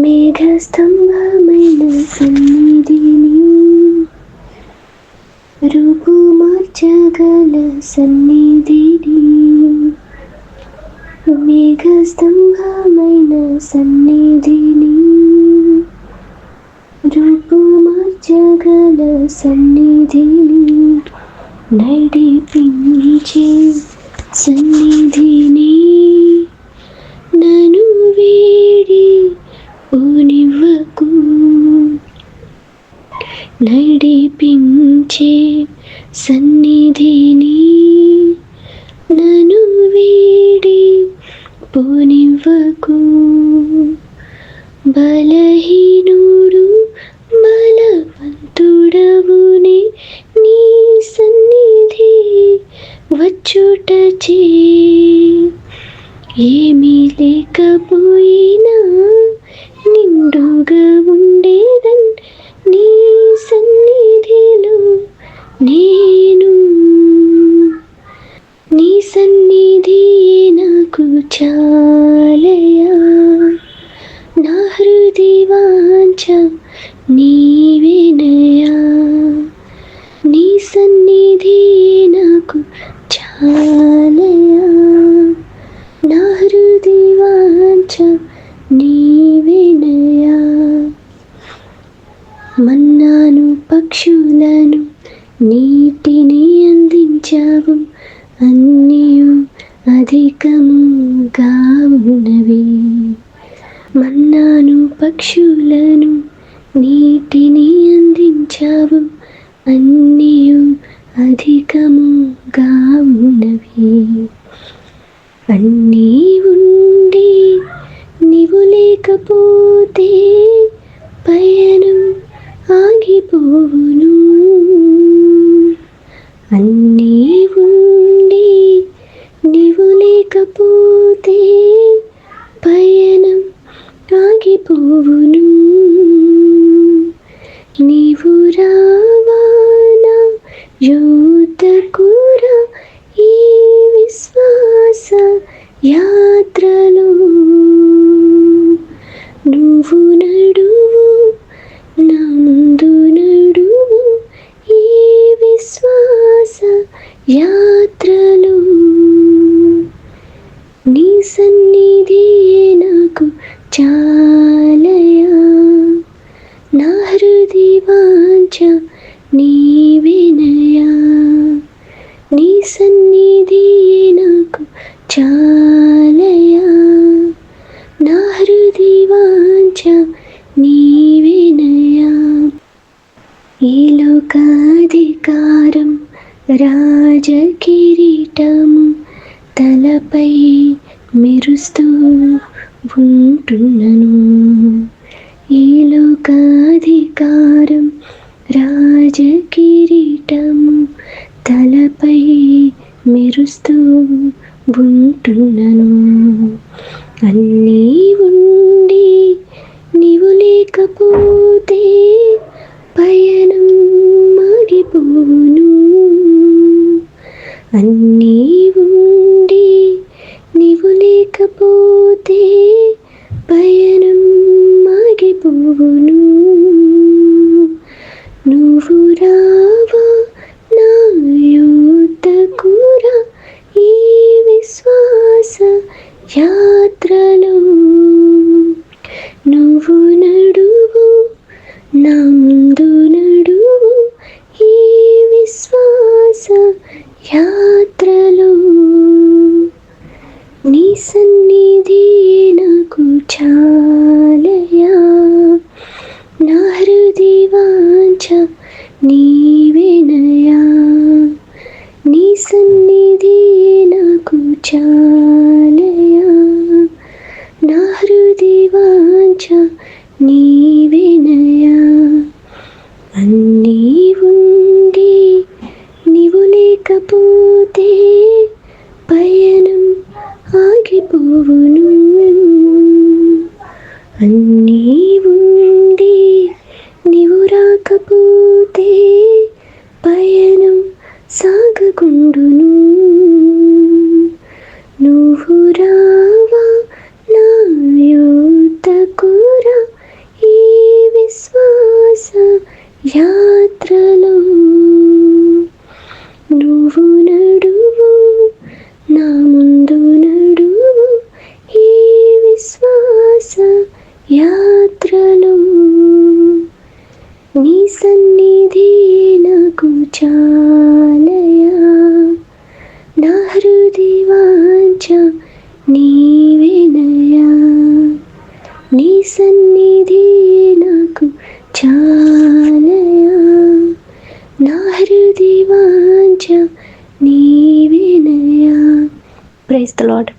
మేఘస్తంభమైన సన్నిధిని రూపు మార్చగల సన్నిధిని మేఘస్తంభమైన సన్నిధిని రూపు మార్చగల సన్నిధిని నడిపించే సన్నిధిని నను వేడి పోనివ్వకు నడిపించే సన్నిధిని నను వేడి పోనివ్వకు. బలహీనుడు బలవంతుడవునే నీ సన్నిధి వచ్చుటచే ఏమీ లేకపోయినా నిండుగా నేను నీ సన్నిధి నాకు చాలయా? నా హృది వాంఛ నీవేనయా నీ సన్నిధి నాకు చాలయా? నా హృది వాంఛ నీవేనయా మన్నాను పక్షులను నీటిని అందించావు అన్నీయు అధికముగా ఉన్నవి. మన్నాను పక్షులను నీటిని అందించావు అన్నీయు అధికముగా ఉన్నవి. అన్నీ ఉండి నీవు లేకపోతే పయనం యూతకుర ఈ విశ్వాస యాత్రలో. నువ్వు నడువు నందు నడువు ఈ విశ్వాస యాత్రలో. నీ సన్నిధి నాకు చాలయా? నా హృది వాంఛ నీవే నీ సన్నిధి నాకు చాలయా? నా హృది వాంఛ నీవేనయా ఈ లోకాధికారం రాజకిరీటము తలపై మెరుస్తూ ఉంటున్నను. ఈ లోకాధికారం రాజకిరీటము మెరుస్తూ ఉంటున్నను. అన్నీ ఉండి నీవు లేకపోతే పయనం మాగిపోను అన్నీ ఉండి నీవు లేకపోతే పయనం మాగిపోవును నీవేనయా నీ సన్నిధి నాకు చాలయా. నా హృది వాంఛ నీవేనయా అన్నీ ఉండి నీవు లేకపోతే పయనం ఆగిపోవును. అన్నీ సాగకుండును నా హృదయవాంఛ నీవేనయ్యా నీ సన్నిధి నాకు చాలయా నా హృదయవాంఛ నీవేనయ్యా ప్రైస్ ద లాడ్